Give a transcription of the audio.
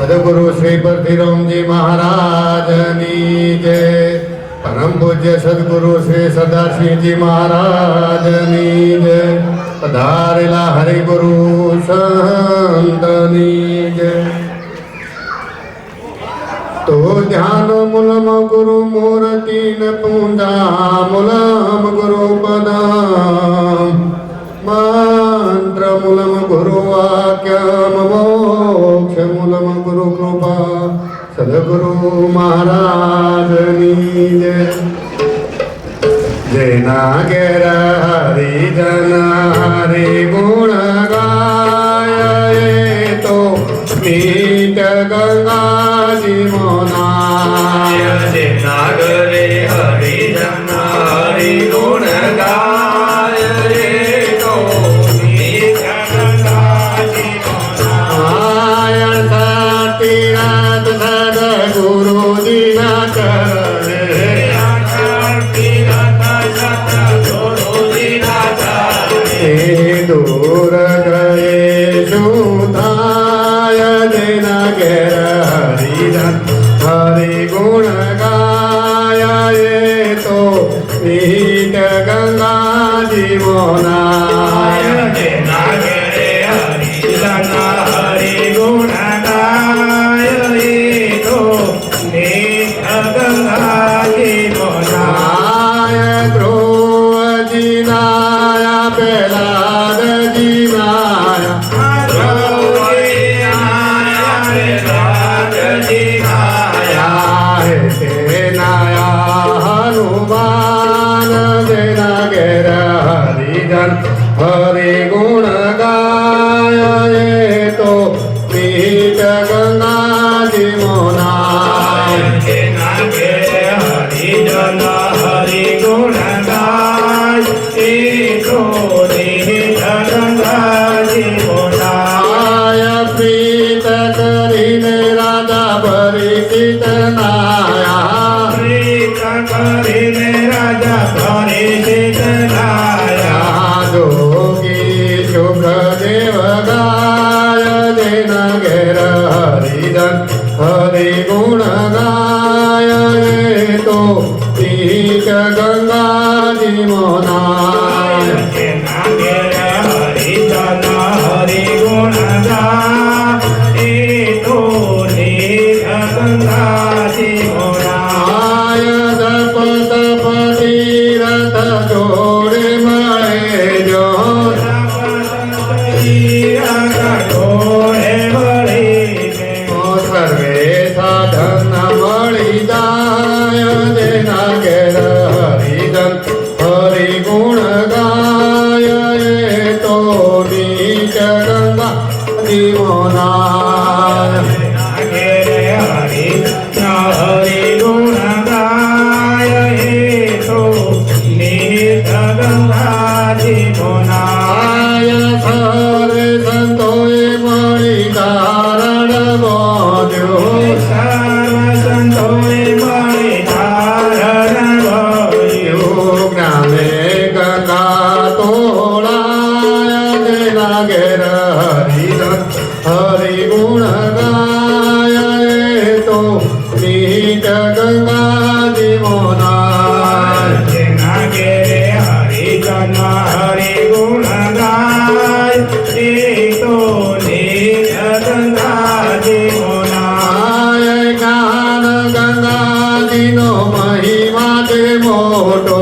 સદગુરુ શ્રી પરથીરામજી મહારાજની જય પરમ પૂજ્ય સદગુરુ શ્રી સરદારસિંહજી મહારાજની જય પધારેલા હરિગુરુ સંતની જય તો ધ્યાન મૂલમ ગુરુ મૂર્તિ ન પૂંજા મૂલમ ગુરુ પદમ મંત્ર મૂલમ ગુરુ વાક્યમ મોક્ષ ગુરુ કૃપા સદગુરુ મહારાજની જય. જેના ઘેર હરિજન હરિ ગુણ মায়ায় তো নিহিত গঙ্গা জীবনা હરિજન હરિ ગુણ ગાય તો મીટ ગંગાજી મોનાય. હરિ ગુણ ગાય તો ગંગાજી પ્રીત કરીને રાધા ભરી નાયા જેન ઘેર હરિજન હરિ ગુણ ગાય તો તીક ગંગાજી મોનાય શ્રી જગદાદિવો નાગે હરિ જન હરિ ગુણ ગાય શ્રી તો જગદાદિવો નાય જ્ઞાન ગંગાદિનો મહિમા તે મોટો